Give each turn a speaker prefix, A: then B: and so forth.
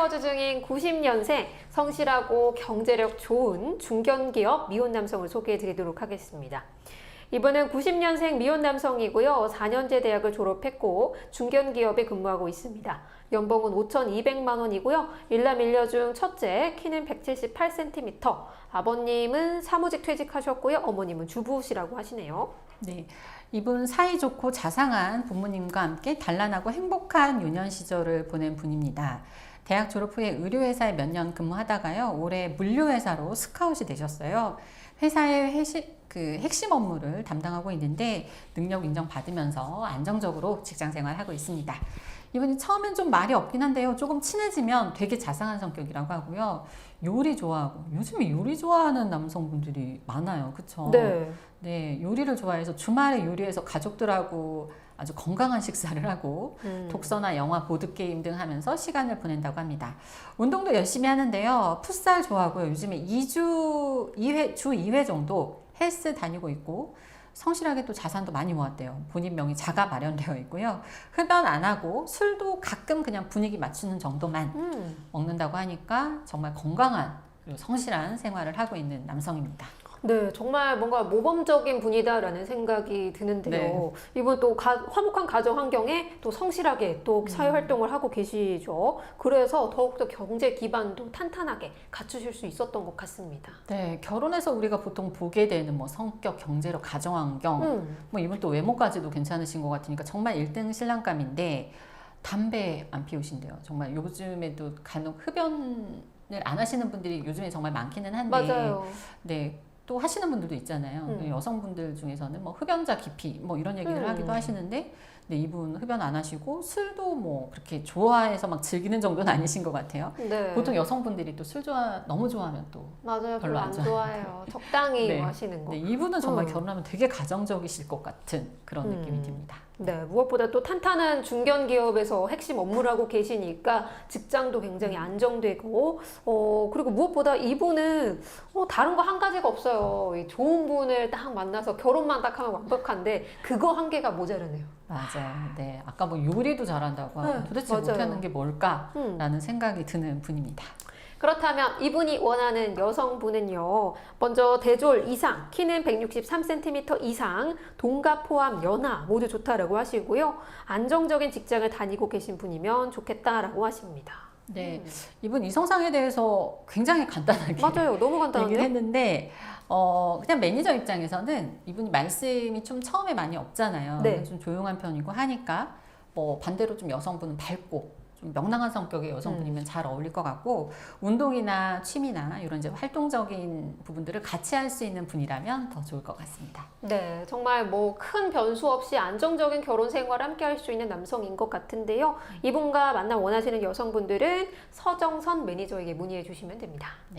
A: 거주 중인 90년생 성실하고 경제력 좋은 중견기업 미혼 남성을 소개해 드리도록 하겠습니다. 이분은 90년생 미혼 남성이고요. 4년제 대학을 졸업했고 중견기업에 근무하고 있습니다. 연봉은 5,200만 원이고요. 일남 일녀 중 첫째, 키는 178cm. 아버님은 사무직 퇴직하셨고요. 어머님은 주부시라고 하시네요.
B: 네. 이분 사이좋고 자상한 부모님과 함께 단란하고 행복한 유년 시절을 보낸 분입니다. 대학 졸업 후에 의료회사에 몇 년 근무하다가요. 올해 물류회사로 스카웃이 되셨어요. 회사의 회시, 그 핵심 업무를 담당하고 있는데 능력 인정 받으면서 안정적으로 직장 생활하고 있습니다. 이분이 처음엔 좀 말이 없긴 한데요. 조금 친해지면 되게 자상한 성격이라고 하고요. 요리 좋아하고 요즘에 요리 좋아하는 남성분들이 많아요. 그쵸?
A: 네.
B: 네, 요리를 좋아해서 주말에 요리해서 가족들하고 아주 건강한 식사를 하고
A: 음.
B: 독서나 영화, 보드게임 등 하면서 시간을 보낸다고 합니다. 운동도 열심히 하는데요. 풋살 좋아하고요. 요즘에 2주, 2회, 주 2회 정도 헬스 다니고 있고 성실하게 또 자산도 많이 모았대요. 본인 명의 자가 마련되어 있고요. 흡연 안 하고 술도 가끔 그냥 분위기 맞추는 정도만
A: 음.
B: 먹는다고 하니까 정말 건강한 그리고 성실한 생활을 하고 있는 남성입니다.
A: 네, 정말 뭔가 모범적인 분이다라는 생각이 드는데요. 이분 또 가- 화목한 가정 환경에 또 성실하게 또 사회 활동을 하고 계시죠. 그래서 더욱더 경제 기반도 탄탄하게 갖추실 수 있었던 것 같습니다.
B: 네, 결혼해서 우리가 보통 보게 되는 뭐 성격, 경제력, 가정 환경,
A: 음.
B: 뭐 이분 또 외모까지도 괜찮으신 것 같으니까 정말 1등 신랑감인데 담배 안 피우신대요. 정말 요즘에도 간혹 흡연 을 안 하시는 분들이 요즘에 정말 많기는 한데
A: 맞아요.
B: 네. 또 하시는 분들도 있잖아요.
A: 음.
B: 여성분들 중에서는 뭐 흡연자 기피 뭐 이런 얘기를
A: 음.
B: 하기도 하시는데 네, 이분 흡연 안 하시고 술도 뭐 그렇게 좋아해서 막 즐기는 정도는 아니신 것 같아요.
A: 네.
B: 보통 여성분들이 또 술 좋아 너무 좋아하면 또
A: 맞아요. 별로 안
B: 안
A: 좋아해요. 적당히
B: 네.
A: 하시는 거.
B: 네, 이분은 정말
A: 음.
B: 결혼하면 되게 가정적이실 것 같은 그런
A: 음.
B: 느낌이 듭니다.
A: 네, 무엇보다 또 탄탄한 중견 기업에서 핵심 업무를 하고 계시니까 직장도 굉장히 안정되고, 어, 그리고 무엇보다 이분은 어, 다른 거 한 가지가 없어요. 이 좋은 분을 딱 만나서 결혼만 딱 하면 완벽한데, 그거 한 개가 모자르네요.
B: 맞아요. 네, 아까 뭐 요리도 잘한다고 하고
A: 네,
B: 도대체
A: 맞아요.
B: 못하는 게 뭘까라는
A: 음.
B: 생각이 드는 분입니다.
A: 그렇다면 이분이 원하는 여성분은요. 먼저 대졸 이상, 키는 163cm 이상, 동갑 포함 연하 모두 좋다라고 하시고요. 안정적인 직장을 다니고 계신 분이면 좋겠다라고 하십니다.
B: 네, 이분 이성상에 대해서 굉장히 간단하게
A: 맞아요. 너무
B: 얘기를
A: 간단한데요?
B: 했는데 어 그냥 매니저 입장에서는 이분이 말씀이 좀 처음에 많이 없잖아요.
A: 네.
B: 좀 조용한 편이고 하니까 뭐 반대로 좀 여성분은 밝고 좀 명랑한 성격의 여성분이면 잘 어울릴 것 같고 운동이나 취미나 이런 이제 활동적인 부분들을 같이 할 수 있는 분이라면 더 좋을 것 같습니다.
A: 네, 정말 뭐 큰 변수 없이 안정적인 결혼 생활을 함께 할 수 있는 남성인 것 같은데요. 이분과 만남 원하시는 여성분들은 서정선 매니저에게 문의해 주시면 됩니다.
B: 네.